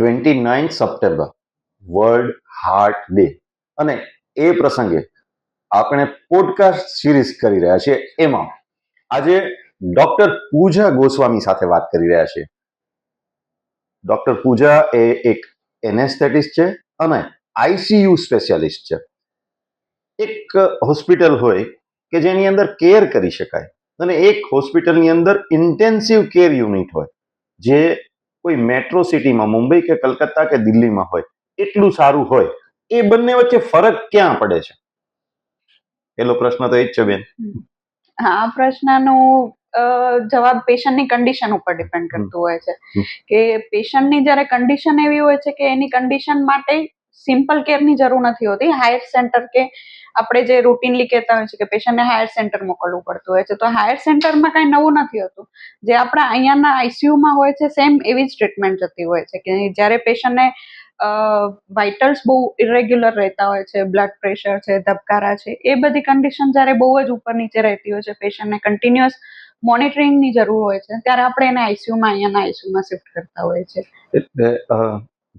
Twenty nine September world heart day અને એ પ્રસંગે આપણે પોડકાસ્ટ સિરીઝ કરી રહ્યા છીએ એમાં. આજે ડોક્ટર પૂજા ગોસ્વામી સાથે વાત કરી રહ્યા છીએ. ડોક્ટર પૂજા એ એક એનેસ્થેટિસ્ટ છે અને આઈસીયુ સ્પેશિયાલિસ્ટ છે. એક હોસ્પિટલ હોય કે જેની અંદર કેર કરી શકાય. અને એક હોસ્પિટલની અંદર ઇન્ટેન્સિવ કેર યુનિટ હોય, જે કોઈ મેટ્રો સિટીમાં મુંબઈ કે કલકત્તા કે દિલ્હીમાં હોય એટલું સારું હોય એ બંને વચ્ચે ફરક ક્યાં પડે છે? પેલો પ્રશ્ન તો એ જ છે બેન. હા આ પ્રશ્નનો જવાબ પેશન્ટની કન્ડિશન ઉપર ડિપેન્ડ કરતું હોય છે. કે પેશન્ટની જ્યારે કન્ડિશન એવી હોય છે કે એની કન્ડિશન માટે સિમ્પલ કેરની જરૂર નથી હોતી. હાયર સેન્ટર કે આપણે જે રૂટીનલી કહેતા હોય છે કે પેશન્ટને હાયર સેન્ટર મોકલવું પડતું હોય છે. તો હાયર સેન્ટરમાં કાંઈ નવું નથી હોતું. જે આપણા અહીંયાના આઈસીયુમાં હોય છે, સેમ એવી જ ટ્રીટમેન્ટ જતી હોય છે કે જ્યારે પેશન્ટને વાઇટલ્સ બહુ ઇરેગ્યુલર રહેતા હોય છે બ્લડ પ્રેશર છે, ધબકારા છે, એ બધી કન્ડિશન જ્યારે બહુ જ ઉપર નીચે રહેતી હોય છે, પેશન્ટને કન્ટિન્યુઅસ મોનિટરિંગની જરૂર હોય છે, ત્યારે આપણે એને આઈસીયુમાં અહીંયાના આઈસીયુમાં શિફ્ટ કરતા હોય છે.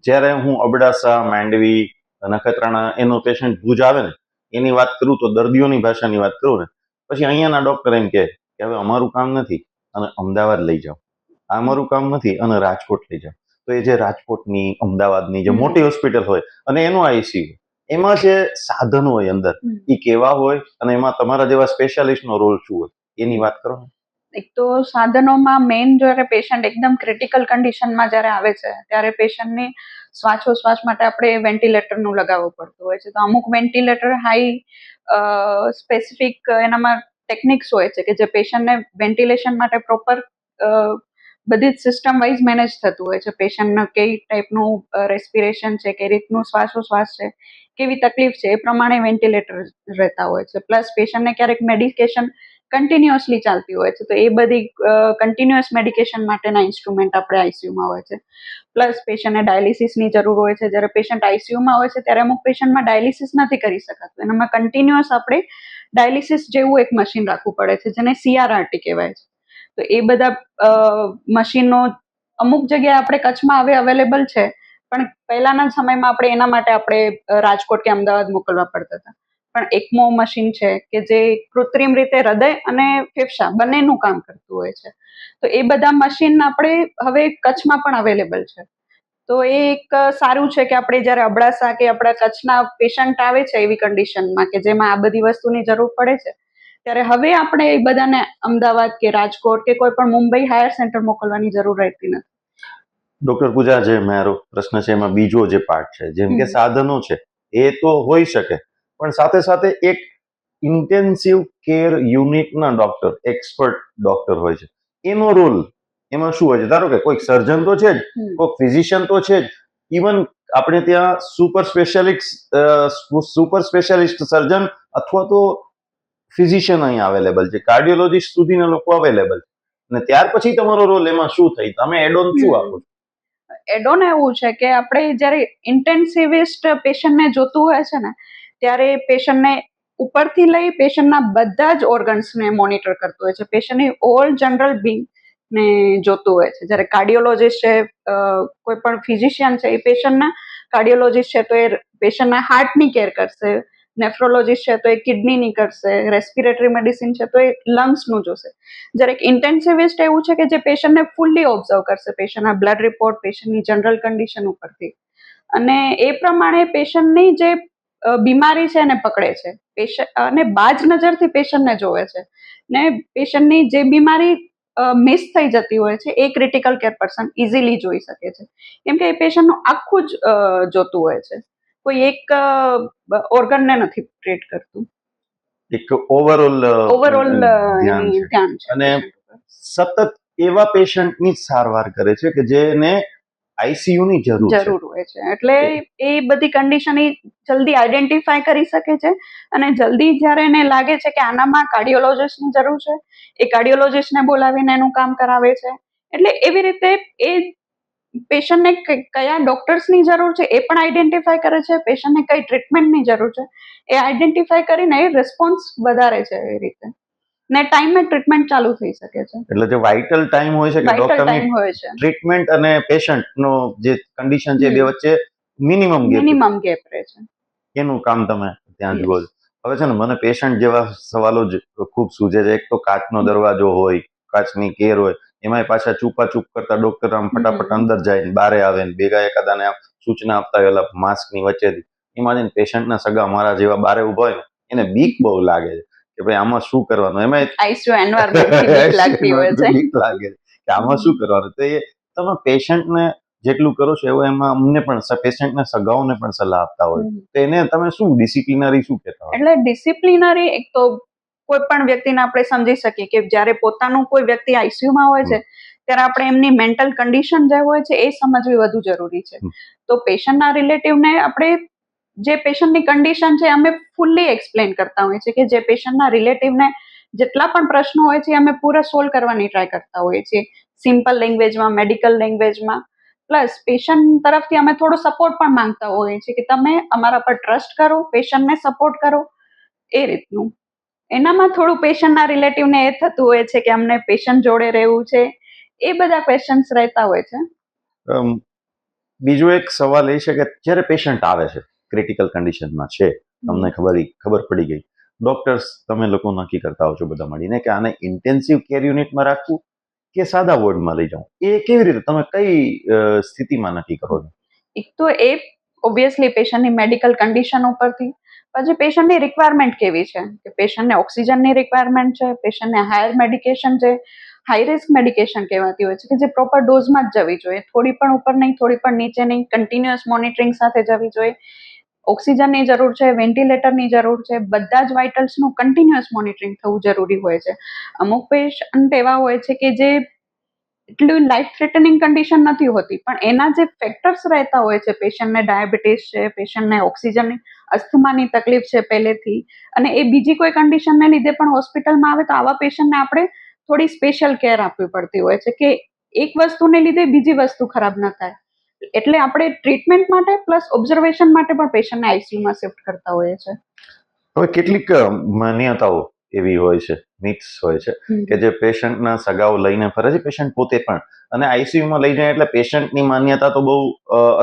જ્યારે હું અબડાસા માંડવી નખત્રાણા એનો પેશન્ટ ભુજ આવે ને એની વાત કરું તો દર્દીઓની ભાષાની વાત કરું ને પછી અહીંયાના ડૉક્ટર એમ કહે કે હવે અમારું કામ નથી અને અમદાવાદ લઈ જાઓ. આ અમારું કામ નથી અને રાજકોટ લઈ જાઓ. તો એ જે રાજકોટની અમદાવાદની જે મોટી હોસ્પિટલ હોય અને એનું આઈસીયુ એમાં જે સાધન હોય અંદર એ કેવા હોય અને એમાં તમારા જેવા સ્પેશિયાલિસ્ટનો રોલ શું હોય એની વાત કરો ને. એક તો સાધનોમાં મેઇન જ્યારે પેશન્ટ એકદમ ક્રિટિકલ કન્ડિશનમાં જ્યારે આવે છે, ત્યારે પેશન્ટને શ્વાસોશ્વાસ માટે આપણે વેન્ટિલેટરનું લગાવવું પડતું હોય છે. તો અમુક વેન્ટિલેટર હાઈ સ્પેસિફિક એનામાં ટેકનિક્સ હોય છે કે જે પેશન્ટને વેન્ટિલેશન માટે પ્રોપર બધી જ સિસ્ટમ વાઇઝ મેનેજ થતું હોય છે. પેશન્ટને કઈ ટાઈપનું રેસ્પિરેશન છે, કઈ રીતનું શ્વાસોશ્વાસ છે, કેવી તકલીફ છે, એ પ્રમાણે વેન્ટિલેટર રહેતા હોય છે. પ્લસ પેશન્ટને ક્યારેક મેડિકેશન કન્ટિન્યુઅસલી ચાલતી હોય છે. તો એ બધી કન્ટિન્યુઅસ મેડિકેશન માટેના ઇન્સ્ટ્રુમેન્ટ આપણે આઈસીયુમાં હોય છે. પ્લસ પેશન્ટને ડાયાલિસિસની જરૂર હોય છે. જ્યારે પેશન્ટ આઈસીયુમાં હોય છે, ત્યારે અમુક પેશન્ટમાં ડાયાલિસિસ નથી કરી શકાતું. એનામાં કન્ટિન્યુઅસ આપણે ડાયાલિસિસ જેવું એક મશીન રાખવું પડે છે, જેને સીઆરઆરટી કહેવાય છે. તો એ બધા મશીનો અમુક જગ્યાએ આપણે કચ્છમાં હવે અવેલેબલ છે, પણ પહેલાના સમયમાં આપણે એના માટે આપણે રાજકોટ કે અમદાવાદ મોકલવા પડતા હતા. પણ એકમો મશીન છે કે જે કૃત્રિમ રીતે હૃદય અને ફેફસા બંનેનું કામ કરતું હોય છે. તો એ બધા મશીન આપણે હવે કચ્છમાં પણ અવેલેબલ છે. તો એ એક સારું છે કે આપણે જ્યારે અબડાસા કે આપણા કચ્છના પેશન્ટ આવે છે એવી કન્ડિશનમાં કે જેમાં આ બધી વસ્તુની જરૂર પડે છે ત્યારે હવે આપણે એ બધાને અમદાવાદ કે રાજકોટ કે કોઈ પણ મુંબઈ હાયર સેન્ટર મોકલવાની જરૂર રહેતી નથી. ડોક્ટર પૂજા જે મારો પ્રશ્ન છે એમાં બીજો જે પાર્ટ છે જેમ કે સાધનો છે એ તો હોઈ શકે પણ સાથે સાથે એક ઇન્ટેન્સિવ કેર યુનિટના ડોક્ટર એક્સપર્ટ ડોક્ટર હોય છે. એનો રોલ એમાં શું હોય છે? ધારો કે કોઈક સર્જન તો છે જ કોઈક ફિઝિશિયન તો છે જ. ઇવન આપણે ત્યાં super specialist super specialist surgeon અથવા તો ફિઝિશિયન અહીં અવેલેબલ છે. કાર્ડિયોલોજીસ્ટ સુધીના લોકો અવેલેબલ છે. અને ત્યાર પછી તમારો રોલ એમાં શું થઈ તમે એડોન શું આપો છો? એડોન એવું છે કે આપણે જ્યારે ઇન્ટેન્સિવિસ્ટ પેશન્ટને જોતું હોય છે ને ત્યારે પેશન્ટને ઉપરથી લઈ પેશન્ટના બધા જ ઓર્ગન્સને મોનિટર કરતું હોય છે. પેશન્ટની ઓલ જનરલ બિંગ ને જોતું હોય છે. જ્યારે કાર્ડિયોલોજીસ્ટ છે કોઈ પણ ફિઝિશિયન છે, એ પેશન્ટના કાર્ડિયોલોજીસ્ટ છે, તો એ પેશન્ટના હાર્ટની કેર કરશે. નેફ્રોલોજીસ્ટ છે, તો એ કિડનીની કરશે. રેસ્પિરેટરી મેડિસિન છે, તો એ લંગ્સનું જોશે. જ્યારે એક ઇન્ટેન્સિવિસ્ટ એવું છે કે જે પેશન્ટને ફૂલ્લી ઓબ્ઝર્વ કરશે, પેશન્ટના બ્લડ રિપોર્ટ, પેશન્ટની જનરલ કન્ડિશન ઉપરથી. અને એ પ્રમાણે પેશન્ટની જે બીમારી છે એને પકડે છે. પેશન્ટ અને બાજ નજરથી પેશન્ટને જોવે છે. ને પેશન્ટની જે બીમારી મિસ થઈ જતી હોય છે એ ક્રિટિકલ કેર પર્સન ઇઝીલી જોઈ શકે છે. કેમ કે એ પેશન્ટનું આખું જ જોતું હોય છે. કોઈ એક ઓર્ગનને નથી ટ્રીટ કરતું. એક ઓવરઓલ ઓવરઓલ ધ્યાન છે. અને સતત એવા પેશન્ટની સારવાર કરે છે કે જેને આઈસીયુ ની જરૂર જરૂર હોય છે. એટલે એ બધી કન્ડિશન એ જલ્દી આઈડેન્ટિફાય કરી શકે છે અને જલ્દી જ્યારે એને લાગે છે કે આનામાં કાર્ડિયોલોજિસ્ટની જરૂર છે એ કાર્ડિયોલોજિસ્ટને બોલાવીને એનું કામ કરાવે છે. એટલે એવી રીતે એ પેશન્ટને કયા ડોક્ટર્સની જરૂર છે એ પણ આઈડેન્ટિફાય કરે છે પેશન્ટને કઈ ટ્રીટમેન્ટની જરૂર છે એ આઈડેન્ટિફાય કરીને એ રિસ્પોન્સ વધારે છે એ રીતે. ને ટાઈમે ટ્રીટમેન્ટ ચાલુ થઈ શકે છે. એટલે જે વાઇટલ ટાઈમ હોય છે કે ડોક્ટરની ટ્રીટમેન્ટ અને પેશન્ટનો જે કન્ડિશન છે બે વચ્ચે મિનિમમ ગેપ મિનિમમ ગેપ રહે છે. એનું કામ તમે ત્યાં જુઓ છો. હવે છે ને મને પેશન્ટ જેવા સવાલો જ ખૂબ સૂજે છે. એક તો કાચનો દરવાજો હોય કાચની કેર હોય એમાંય પાછા ચૂપા ચૂપ કરતા ડોક્ટર આમ ફટાફટ અંદર જાય ને બારે આવે ને ભેગા એકાદાને આમ સૂચના આપતા હોય માસ્કની વચ્ચેથી. એમાં જઈને પેશન્ટના સગા મારા જેવા બારે ઊભા હોય ને એને બીક બહુ લાગે છે. કે ભાઈ આમાં શું કરવાનું? એમાં આઈસીયુ એન્વાયરમેન્ટ લાગતી હોય છે. લાગે કે આમાં શું કરવાનું? તો એ તમે પેશન્ટને જેટલું કરો છો એવું એમાં અમને પણ પેશન્ટના સગાઓને પણ સલાહ આપતા હોય. તો એને તમે શું ડિસિપ્લિનરી શું કહેતા હોય? એટલે ડિસિપ્લિનરી એક તો કોઈ પણ વ્યક્તિને આપણે સમજી શકીએ કે જ્યારે પોતાનું કોઈ વ્યક્તિ આઈસીયુમાં હોય છે ત્યારે આપણે એમની મેન્ટલ કન્ડિશન જે હોય છે એ સમજવી વધુ જરૂરી છે. તો પેશન્ટના રિલેટિવને આપણે જે પેશન્ટની કન્ડિશન છે અમે ફૂલ્લી એક્સપ્લેન કરતા હોઈએ છીએ કે જે પેશન્ટના રિલેટિવને જેટલા પણ પ્રશ્નો હોય છે અમે પૂરા સોલ્વ કરવાની ટ્રાય કરતા હોઈએ છીએ. સિમ્પલ લેંગ્વેજમાં મેડિકલ લેંગ્વેજમાં પ્લસ પેશન્ટ તરફથી અમે થોડો સપોર્ટ પણ માંગતા હોઈએ છીએ કે તમે અમારા પર ટ્રસ્ટ કરો પેશન્ટને સપોર્ટ કરો. એ રીતનું. એનામાં થોડું પેશન્ટના રિલેટિવને એ થતું હોય છે કે અમને પેશન્ટ જોડે રહેવું છે. એ બધા ક્વેશ્ચન્સ રહેતા હોય છે. બીજો એક સવાલ એ છે કે જ્યારે પેશન્ટ આવે છે ક્રિટિકલ કન્ડિશનમાં છે. તમને ખબર ખબર પડી ગઈ. ડોક્ટર્સ તમે લોકો નક્કી કરતા હો છો બધા મળીને કે આને ઇન્ટેન્સિવ કેર યુનિટમાં રાખવું કે સાદા વોર્ડમાં લઈ જાઉં એ કેવી રીતે? તમે કઈ સ્થિતિમાં નક્કી કરો છો? એક તો એ ઓબ્વિયસલી પેશન્ટની મેડિકલ કન્ડિશન ઉપરથી. પછી પેશન્ટની રિક્વાયરમેન્ટ કેવી છે? કે પેશન્ટને ઓક્સિજનની રિક્વાયરમેન્ટ છે પેશન્ટને હાયર મેડિકેશન છે. હાઈ રિસ્ક મેડિકેશન કહેવાતી હોય છે કે જે પ્રોપર ડોઝમાં જ જવી જોઈએ. થોડી પણ ઉપર નહીં થોડી પણ નીચે નહીં. કન્ટિન્યુઅસ મોનિટરિંગ સાથે જવી જોઈએ. ઓક્સિજનની જરૂર છે, વેન્ટિલેટરની જરૂર છે, બધા જ વાઇટલ્સનું કન્ટિન્યુઅસ મોનિટરિંગ થવું જરૂરી હોય છે. અમુક પેશન્ટ એવા હોય છે કે જે એટલું લાઈફ થ્રેટનિંગ કન્ડિશન નથી હોતી, પણ એના જે ફેક્ટર્સ રહેતા હોય છે પેશન્ટને ડાયાબિટીસ છે પેશન્ટને ઓક્સિજનની અસ્થમાની તકલીફ છે પહેલેથી, અને એ બીજી કોઈ કન્ડિશનને લીધે પણ હોસ્પિટલમાં આવે તો આવા પેશન્ટને આપણે થોડી સ્પેશિયલ કેર આપવી પડતી હોય છે કે એક વસ્તુને લીધે બીજી વસ્તુ ખરાબ ન થાય. એટલે આપણે ટ્રીટમેન્ટ માટે પ્લસ ઓબ્ઝર્વેશન માટે પણ પેશન્ટને આઈસીયુમાં શિફ્ટ કરતા હોઈએ છીએ. હવે કેટલીક માન્યતાઓ એવી હોય છે મિક્સ હોય છે કે જે પેશન્ટના સગાઓ લઈને ફરે છે પેશન્ટ પોતે પણ. અને આઈસીયુમાં લઈ જાય એટલે પેશન્ટની માન્યતા તો બહુ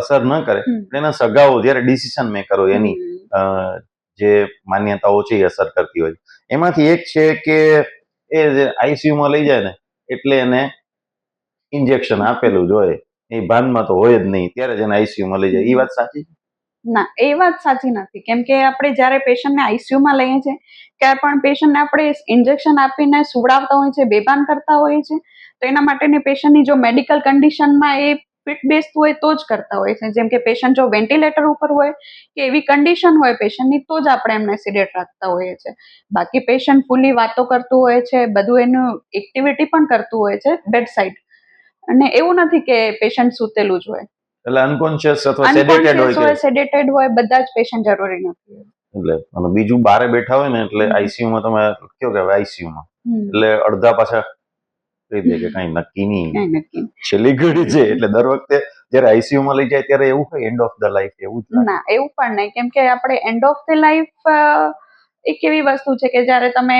અસર ન કરે. એના સગાઓ જ્યારે ડિસિઝન મેકર હોય એની જે માન્યતાઓ છે એ અસર કરતી હોય એમાંથી એક છે કે એ આઈસીયુમાં લઈ જાય ને એટલે એને ઇન્જેક્શન આપેલું જ હોય. એ ભાનમાં તો હોય જ નહીં. ત્યારે જ એને આઈસીયુમાં લઈ જાય. એ વાત સાચી ના, એ વાત સાચી નથી. કેમ કે આપણે જ્યારે પેશન્ટને આઈસીયુમાં લઈએ છીએ, ત્યારે પણ પેશન્ટને આપણે ઇન્જેક્શન આપીને સુવડાવતા હોઈએ છીએ બેભાન કરતા હોઈએ છીએ તો એના માટેની પેશન્ટની જો મેડિકલ કન્ડિશનમાં એ ફિટ બેસતું હોય તો જ કરતા હોય છે. જેમ કે પેશન્ટ જો વેન્ટિલેટર ઉપર હોય કે એવી કન્ડિશન હોય પેશન્ટની, તો જ આપણે એમને સિડેટ રાખતા હોઈએ છીએ. બાકી પેશન્ટ ફૂલી વાતો કરતું હોય છે, બધું એનું એક્ટિવિટી પણ કરતું હોય છે બેડ સાઇડ અને એવું નથી કે પેશન્ટ સૂતેલું જ હોય. એટલે અનકોન્શિયસ અથવા સેડેટેડ હોય સેડેટેડ હોય બધા જ પેશન્ટ જરૂરી નથી. એટલે અને બીજું બારે બેઠા હોય ને એટલે. આઈસીયુમાં તમે કયો કહેવાય આઈસીયુમાં. એટલે અડધા પાછા કહી દે કે કઈ નક્કી નહીં. છેલ્લી ઘડી છે એટલે દર વખતે જ્યારે આઈસીયુ માં લઈ જાય ત્યારે એવું હોય એન્ડ ઓફ ધ લાઈફ એવું જ ના એવું પણ નહીં. કેમ કે આપણે એન્ડ ઓફ ધ લાઈફ એક એવી વસ્તુ છે કે જ્યારે તમે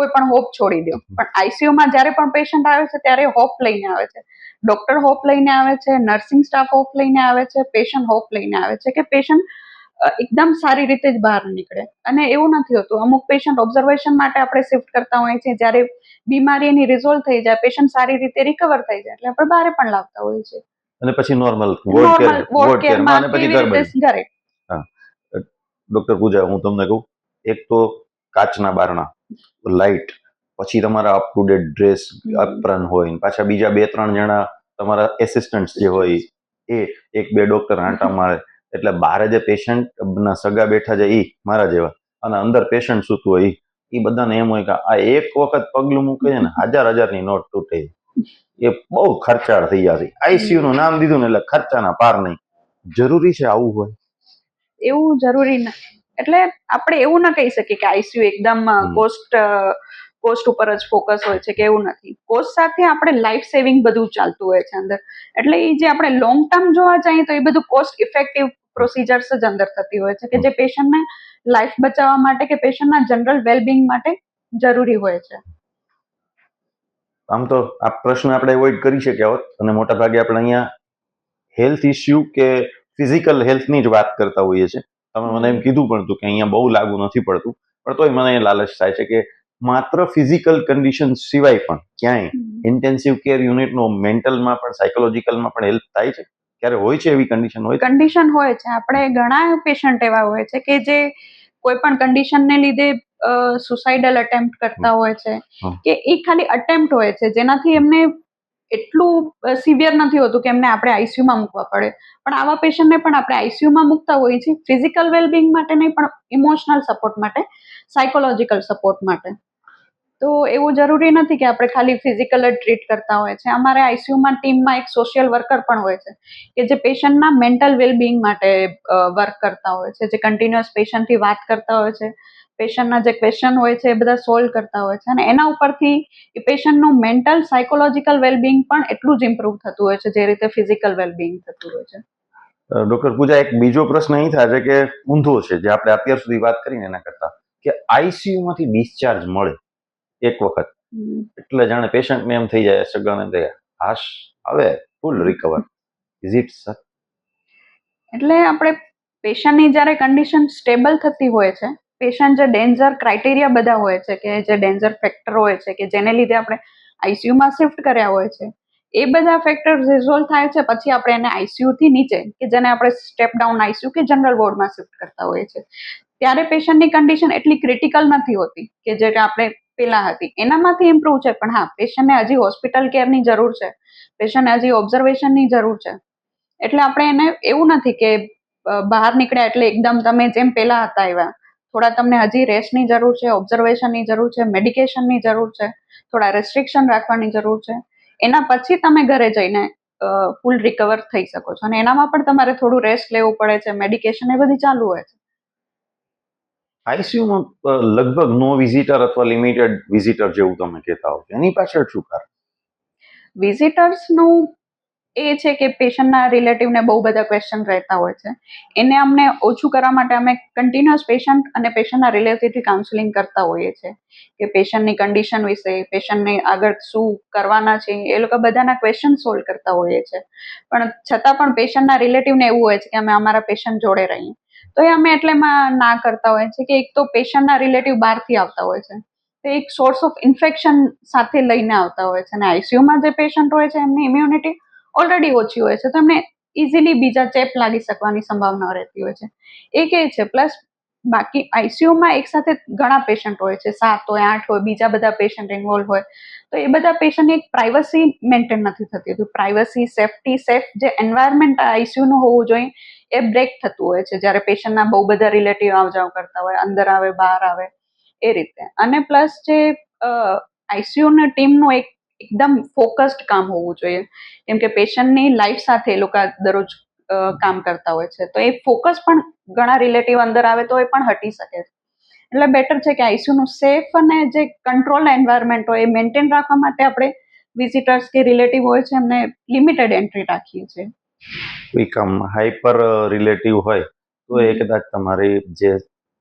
કોઈ પણ હોપ છોડી દો. પણ આઈસીયુ માં જ્યારે પણ પેશન્ટ આવે છે ત્યારે હોપ લઈને આવે છે. ડોક્ટર હોપ લઈને આવે છે નર્સિંગ સ્ટાફ હોપ લઈને આવે છે પેશન્ટ હોપ લઈને આવે છે કે પેશન્ટ એકદમ સારી રીતે જ બહાર નીકળે. અને એવું નથી હોતું. અમુક પેશન્ટ ઓબ્ઝર્વેશન માટે આપણે શિફ્ટ કરતા હોઈએ છીએ. જ્યારે બીમારી એની રિઝોલ્વ થઈ જાય પેશન્ટ સારી રીતે રિકવર થઈ જાય એટલે આપણે બહાર પણ લાવતા હોઈએ છીએ. અને પછી નોર્મલ વોર્ડ કેરમાં અને પછી ઘર. ઘરે ડોક્ટર પૂજા હું તમને કહું એક તો કાચના બારણા લાઇટ પછી તમારા અપ ટુ ડેટ ડ્રેસ. અપરન હોય પાછા બીજા બે ત્રણ જણા તમારા એસિસ્ટન્ટ જે હોય એ એક બે ડોક્ટર આંટા મારે. એટલે બહાર જે પેશન્ટ ના સગા બેઠા છે એ મારા જેવા. અને અંદર પેશન્ટ સૂતું હોય ઈ. બધાને એમ હોય કે આ એક વખત પગલું મૂકે છે ને હજાર હજારની નોટ તૂટે એ બહુ ખર્ચાળ થઈ જશે. આઈસીયુ નું નામ દીધું ને એટલે ખર્ચાના પાર નહીં. જરૂરી છે આવું હોય. એવું જરૂરી ના એટલે આપણે એવું ના કહી શકીએ કે આઈસીયુ એકદમ. કોસ્ટ કોસ્ટ ઉપર જ ફોકસ હોય છે કે એવું નથી. કોસ્ટ સાથે આપણે લાઈફ સેવિંગ બધું ચાલતું હોય છે અંદર. એટલે એ જે આપણે લોંગ ટર્મ જોવા જઈએ તો એ બધું કોસ્ટ ઇફેક્ટિવ પ્રોસિજર્સ જ અંદર થતી હોય છે કે જે પેશન્ટને લાઈફ બચાવવા માટે કે પેશન્ટના જનરલ વેલબિંગ માટે જરૂરી હોય છે. આમ તો આ પ્રશ્ન આપણે એવોઇડ કરી શક્યા હોત અને મોટા ભાગે આપણે અહીંયા હેલ્થ ઇસ્યુ કે ફિઝિકલ હેલ્થની જ વાત કરતા હોઈએ છીએ. તમે મને એમ કીધું પણ હતું કે અહીંયા બહુ લાગુ નથી પડતું. પણ તોય મને લાલચ થાય છે કે માત્ર ફિઝિકલ કન્ડિશન સિવાય પણ ક્યાંય ઇન્ટેન્સિવ કેર યુનિટનો મેન્ટલમાં પણ સાયકોલોજીકલમાં પણ હેલ્પ થાય છે? ક્યારે હોય છે એવી કન્ડિશન હોય? કન્ડિશન હોય છે. આપણે ઘણા પેશન્ટ એવા હોય છે કે જે કોઈ પણ કન્ડિશનને લીધે સુસાઇડલ અટેમ્પ્ટ કરતા હોય છે. કે એ ખાલી અટેમ્પ્ટ હોય છે. જેનાથી એમને એટલું સિવિયર નથી હોતું કે એમને આપણે આઈસીયુમાં મૂકવા પડે. પણ આવા પેશન્ટને પણ આપણે આઈસીયુમાં મૂકતા હોઈએ છીએ. ફિઝિકલ વેલબિંગ માટે નહીં પણ ઇમોશનલ સપોર્ટ માટે સાયકોલોજીકલ સપોર્ટ માટે. તો એવું જરૂરી નથી કે આપણે ખાલી ફિઝિકલ જ ટ્રીટ કરતા હોય છે. અમારે આઈસીયુમાં ટીમમાં એક સોશિયલ વર્કર પણ હોય છે કે જે પેશન્ટના મેન્ટલ વેલબિંગ માટે વર્ક કરતા હોય છે, જે કન્ટિન્યુઅસ પેશન્ટથી વાત કરતા હોય છે પેશન્ટના જે ક્વેશ્ચન હોય છે એ બધા સોલ્વ કરતા હોય છે. અને એના ઉપરથી એ પેશન્ટનું મેન્ટલ સાયકોલોજીકલ વેલબિંગ પણ એટલું જ ઇમ્પ્રૂવ થતું હોય છે, જે રીતે ફિઝિકલ વેલબિંગ થતું હોય છે. ડોક્ટર પૂજા, એક બીજો પ્રશ્ન અહીં થાય છે કે ઊંધો છે, જે આપણે અત્યાર સુધી વાત કરીને એના કરતા, કે આઈસીયુમાંથી ડિસ્ચાર્જ મળે. એક વખત. એટલે જાણે પેશન્ટને એમ થઈ જાય સગન એમ થઈ હાશ હવે full recover is it sir એટલે આપણે પેશન્ટની જ્યારે કન્ડિશન સ્ટેબલ થતી હોય છે પેશન્ટ જે ડેન્જર ક્રાઇટેરિયા બધા હોય છે કે જે ડેન્જર ફેક્ટર હોય છે કે જેને લીધે આપણે આઈસીયુમાં શિફ્ટ કર્યા હોય છે એ બધા ફેક્ટર રિઝોલ્વ થાય છે પછી આપણે એને આઈસીયુથી નીચે કે જેને આપણે સ્ટેપ ડાઉન આઈસીયુ કે જનરલ વોર્ડમાં શિફ્ટ કરતા હોઈએ છીએ. ત્યારે પેશન્ટની કન્ડિશન એટલી ક્રિટિકલ નથી હોતી કે જે આપણે પહેલા હતી. એનામાંથી ઇમ્પ્રુવ છે, પણ હા પેશન્ટને હજી હોસ્પિટલ કેરની જરૂર છે. પેશન્ટને હજી ઓબ્ઝર્વેશનની જરૂર છે. એટલે આપણે એને એવું નથી કે બહાર નીકળ્યા એટલે એકદમ તમે જેમ પહેલા હતા એવા. થોડા તમને હજી રેસ્ટની જરૂર છે ઓબ્ઝર્વેશનની જરૂર છે મેડિકેશનની જરૂર છે, થોડા રેસ્ટ્રિક્શન રાખવાની જરૂર છે. એના પછી તમે ઘરે જઈને ફૂલ રિકવર થઈ શકો છો. અને એનામાં પણ તમારે થોડું રેસ્ટ લેવું પડે છે મેડિકેશન એ બધી ચાલુ હોય છે. આઈસીયુમાં લગભગ નો વિઝિટર અથવા લિમિટેડ વિઝિટર જેવું તમે કહેતા હો એની પાછળ શું કારણ? વિઝિટર્સનું એ છે કે પેશન્ટના રિલેટિવને બહુ બધા ક્વેશ્ચન રહેતા હોય છે. એને અમને ઓછું કરવા માટે અમે કન્ટિન્યુઅસ પેશન્ટ અને પેશન્ટના રિલેટિવથી કાઉન્સેલિંગ કરતા હોઈએ છીએ. કે પેશન્ટની કન્ડિશન વિશે પેશન્ટને આગળ શું કરવાના છે, એ લોકો બધાના ક્વેશ્ચન સોલ્વ કરતા હોઈએ છીએ. પણ છતાં પણ પેશન્ટના રિલેટિવને એવું હોય છે કે અમે અમારા પેશન્ટ જોડે રહીએ. તો એ અમે એટલેમાં ના કરતા હોઈએ છીએ કે એક તો પેશન્ટના રિલેટિવ બહારથી આવતા હોય છે. તો એક સોર્સ ઓફ ઇન્ફેક્શન સાથે લઈને આવતા હોય છે અને આઈસીયુમાં જે પેશન્ટ હોય છે એમની ઇમ્યુનિટી ઓલરેડી ઓછી હોય છે. તો એમને ઇઝીલી બીજા ચેપ લાગી શકવાની સંભાવના રહેતી હોય છે. એ કે છે, પ્લસ બાકી આઈસીયુમાં એક સાથે ઘણા પેશન્ટ હોય છે. સાત હોય, આઠ હોય, બીજા બધા પેશન્ટ ઇન્વોલ્વ હોય. તો એ બધા પેશન્ટની એક પ્રાઇવસી મેન્ટેન નથી થતી. હોતી પ્રાઇવસી સેફટી સેફ જે એન્વાયરમેન્ટ આઈસીયુનું હોવું જોઈએ, એ બ્રેક થતું હોય છે. જ્યારે પેશન્ટના બહુ બધા રિલેટિવ આવ જાવ કરતા હોય, અંદર આવે, બહાર આવે, એ રીતે. અને પ્લસ જે આઈસીયુના ટીમનું એક એકદમ ફોકસ્ડ કામ હોવું જોઈએ. કેમ કે પેશન્ટની લાઈફ સાથે એ લોકો દરરોજ કામ કરતા હોય છે. તો એ ફોકસ પણ ઘણા રિલેટિવ અંદર આવે તો એ પણ હટી શકે છે. એટલે બેટર છે કે આઈસીયુનું સેફ અને જે કંટ્રોલ એન્વાયરમેન્ટ હોય એ મેન્ટેન રાખવા માટે આપણે વિઝિટર્સ કે રિલેટિવ હોય છે એમને લિમિટેડ એન્ટ્રી રાખીએ છીએ. વિકમ હાઈપર રિલેટિવ હોય તો એ કદાચ તમારી જે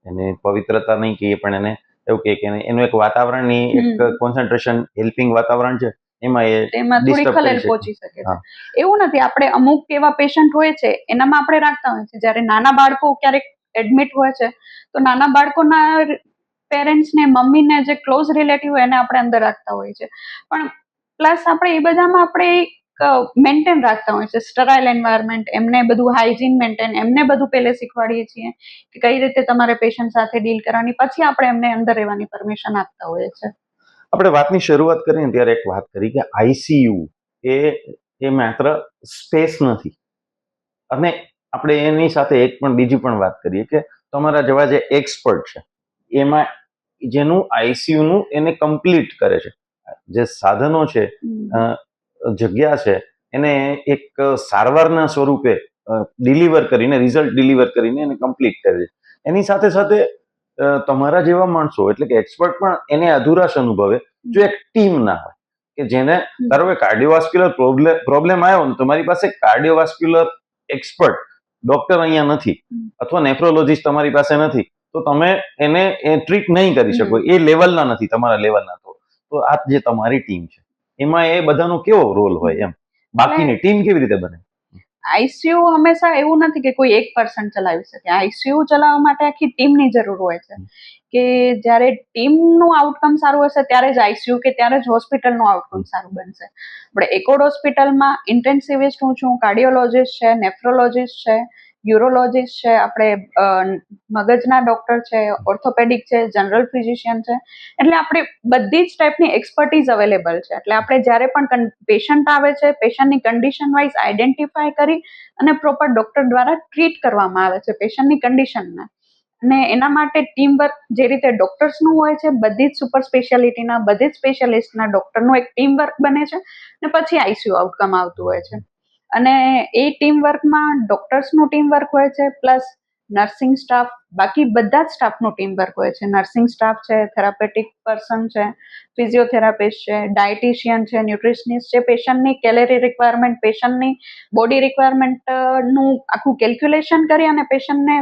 એને પવિત્રતા નહીં કહીએ પણ એને એવું કે એનું એક વાતાવરણની એક કોન્સન્ટ્રેશન હેલ્પિંગ વાતાવરણ છે એમાં એ તેમાં થોડી ખલેલ પહોંચી શકે છે. એવું નથી આપણે અમુક એવા પેશન્ટ હોય છે એનામાં આપણે રાખતા હોય છે. જ્યારે નાના બાળકો ક્યારેક એડમિટ હોય છે તો નાના બાળકોના પેરેન્ટ્સ ને મમ્મીને જે ક્લોઝ રિલેટિવ હોય એને આપણે અંદર રાખતા હોઈએ છીએ. પણ પ્લસ આપણે એ બધામાં આપણે મેન્ટેન રાખતા હોય છે સ્ટરાઇલ એન્વાયરમેન્ટ એમને બધું હાઇજીન મેન્ટેન એમને બધું પહેલે શીખવાડીએ છીએ કે કઈ રીતે તમારે પેશન્ટ સાથે ડીલ કરવાની પછી આપણે એમને અંદર રહેવાની પરમિશન આપતા હોઈએ છીએ. આપણે વાતની શરૂઆત કરીને ત્યારે એક વાત કરી કે આઈસીયુ એ એ માત્ર સ્પેસ નથી. અને આપણે એની સાથે એક પણ બીજી પણ વાત કરીએ કે તમારા જેવા જે એક્સપર્ટ છે એમાં જેનું આઈસીયુ નું એને કમ્પ્લીટ કરે છે. જે સાધનો છે જગ્યા છે એને એક સારવારના સ્વરૂપે ડિલિવર કરીને રિઝલ્ટ ડિલિવર કરીને એને કમ્પ્લીટ કરે છે. એની સાથે સાથે તમારા જેવા માણસો એટલે કે એક્સપર્ટ પણ એને અધુરાશ અનુભવે જો એક ટીમ ના હોય કે જેને ધારો કે કાર્ડિયોવાસ્ક્યુલર પ્રોબ્લેમ પ્રોબ્લેમ આવ્યો ને તમારી પાસે કાર્ડિયોવાસ્ક્યુલર એક્સપર્ટ ડોક્ટર અહીંયા નથી અથવા નેફ્રોલોજીસ્ટ તમારી પાસે નથી તો તમે એને એ ટ્રીટ નહીં કરી શકો. એ લેવલના નથી તમારા લેવલના તો. તો આ જે તમારી ટીમ છે એમાં એ બધાનો કેવો રોલ હોય એમ? બાકીની ટીમ કેવી રીતે બને? આઈસીયુ હંમેશા એવું નથી કે કોઈ એક પર્સન ચલાવી શકે. આઈસીયુ ચલાવવા માટે આખી ટીમની જરૂર હોય છે. કે જ્યારે ટીમનું આઉટકમ સારું હશે ત્યારે જ આઈસીયુ કે ત્યારે જ હોસ્પિટલનું આઉટકમ સારું બનશે. આપણે એકોડ હોસ્પિટલમાં ઇન્ટેન્સિવિસ્ટ હું છું? કાર્ડિયોલોજિસ્ટ છે નેફ્રોલોજિસ્ટ છે યુરોલોજિસ્ટ છે, આપણે મગજના ડોક્ટર છે ઓર્થોપેડિક છે જનરલ ફિઝિશિયન છે. એટલે આપણે બધી જ ટાઈપની એક્સપર્ટીઝ અવેલેબલ છે. એટલે આપણે જ્યારે પણ પેશન્ટ આવે છે પેશન્ટની કન્ડિશન વાઇઝ આઈડેન્ટિફાય કરી અને પ્રોપર ડોક્ટર દ્વારા ટ્રીટ કરવામાં આવે છે પેશન્ટની કન્ડિશનને અને એના માટે ટીમ વર્ક જે રીતે ડોક્ટર્સનું હોય છે, બધી જ સુપર સ્પેશિયાલિટીના બધી જ સ્પેશિયાલિસ્ટના ડોક્ટરનું એક ટીમ વર્ક બને છે ને પછી આઈસીયુ આઉટકમ આવતું હોય છે. અને એ ટીમ વર્કમાં ડોક્ટર્સનું ટીમ વર્ક હોય છે, પ્લસ નર્સિંગ સ્ટાફ, બાકી બધા જ સ્ટાફનું ટીમ વર્ક હોય છે. નર્સિંગ સ્ટાફ છે, થેરાપેટિક પર્સન છે, ફિઝિયોથેરાપિસ્ટ છે, ડાયટિશિયન છે, ન્યુટ્રિશનિસ્ટ છે. પેશન્ટની કેલેરી રિક્વાયરમેન્ટ, પેશન્ટની બોડી રિક્વાયરમેન્ટનું આખું કેલ્ક્યુલેશન કરી અને પેશન્ટને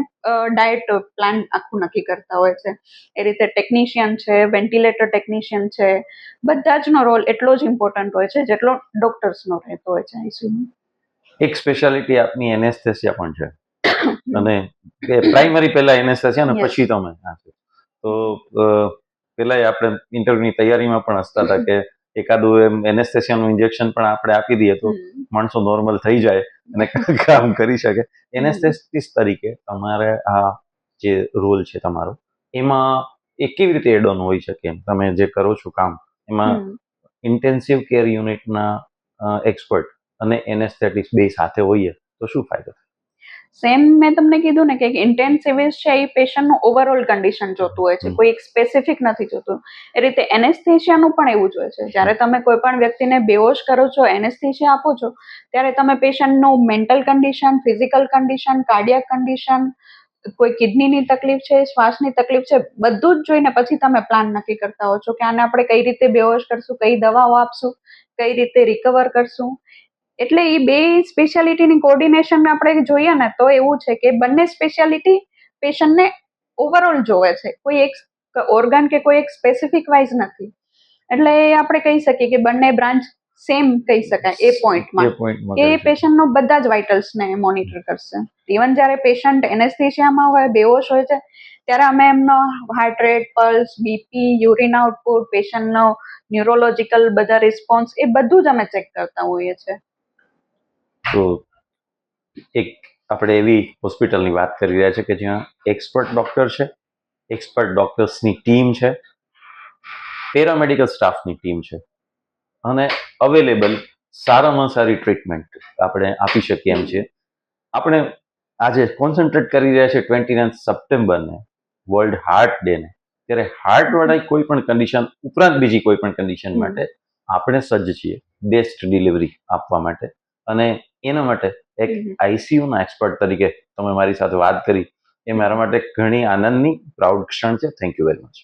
ડાયટ પ્લાન આખું નક્કી કરતા હોય છે. એ રીતે ટેકનિશિયન છે, વેન્ટિલેટર ટેકનિશિયન છે. બધા જનો રોલ એટલો જ ઇમ્પોર્ટન્ટ હોય છે, જેટલો ડોક્ટર્સનો રહેતો હોય છે આઈસીયુમાં એક સ્પેશિયાલિટી આપની એનેસ્થેસિયા પણ છે. અને પ્રાઇમરી પહેલા એનેસ્થેસિયા ને પછી તમે તો પેલા આપણે ઇન્ટરવ્યુની તૈયારીમાં પણ હસતા હતા કે એકાદું એમ એનેસ્થેસિયાનું ઇન્જેક્શન પણ આપણે આપી દઈએ તો માણસો નોર્મલ થઈ જાય અને કામ કરી શકે. એનેસ્થેસિસ્ટ તરીકે તમારે આ જે રોલ છે તમારો એમાં એ કેવી રીતે એડ ઓન હોઈ શકે એમ? તમે જે કરો છો કામ એમાં ઇન્ટેન્સિવ કેર યુનિટના એક્સપર્ટ અને એનેસ્થેટિક્સ બે સાથે હોઈએ તો શું ફાયદો સેમ મેં તમને કીધું ને કે ઇન્ટેન્સિવિસ છે એ પેશન્ટનું ઓવરઓલ કન્ડિશન જોતું હોય છે. કોઈ એક સ્પેસિફિક નથી જોતું. એ રીતે એનેસ્થેશિયાનું પણ એવું જ હોય છે. જ્યારે તમે કોઈ પણ વ્યક્તિને બેહોશ કરો છો એનેસ્થેશિયા આપો છો ત્યારે તમે પેશન્ટનું mental condition physical condition cardiac condition કોઈ કિડનીની તકલીફ છે શ્વાસની તકલીફ છે બધું જ જોઈને પછી તમે પ્લાન નક્કી કરતા હો છો કે આને આપણે કઈ રીતે બેહોશ કરશું કઈ દવાઓ આપશું કઈ રીતે રિકવર કરશું. એટલે એ બે સ્પેશિયાલિટીની કોર્ડિનેશન આપણે જોઈએ ને તો એવું છે કે બંને સ્પેશિયાલિટી પેશન્ટને ઓવરઓલ જોવે છે. કોઈ એક ઓર્ગન કે કોઈ એક સ્પેસિફિક વાઇઝ નથી. એટલે એ આપણે કહી શકીએ કે બંને બ્રાન્ચ સેમ કહી શકાય એ પોઈન્ટમાં કે એ પેશન્ટનો બધા જ વાઇટલ્સને મોનિટર કરશે. ઇવન જ્યારે પેશન્ટ એનેસ્થેશિયામાં હોય બેહોશ હોય છે ત્યારે અમે એમનો heart rate pulse BP urine output પેશન્ટનો neurological બધા રિસ્પોન્સ એ બધું જ અમે ચેક કરતા હોઈએ છીએ. તો એક આપણે એવી હોસ્પિટલની વાત કરી રહ્યા છે કે જ્યાં એક્સપર્ટ ડોક્ટર છે એક્સપર્ટ ડોક્ટર્સની ટીમ છે પેરામેડિકલ સ્ટાફની ટીમ છે અને અવેલેબલ સારામાં સારી ટ્રીટમેન્ટ આપણે આપી શકીએ એમ છીએ. આપણે આજે કોન્સન્ટ્રેટ કરી રહ્યા છે ટ્વેન્ટી નાઇન્થ સપ્ટેમ્બરને વર્લ્ડ હાર્ટ ડેને. ત્યારે હાર્ટવાળા કોઈ પણ કન્ડિશન ઉપરાંત બીજી કોઈ પણ કન્ડિશન માટે આપણે સજ્જ છીએ બેસ્ટ ડિલિવરી આપવા માટે. અને એના માટે એક આઈસીયુના એક્સપર્ટ તરીકે તમે મારી સાથે વાત કરી. એ મારા માટે ઘણી આનંદની પ્રાઉડ ક્ષણ છે. Thank you very much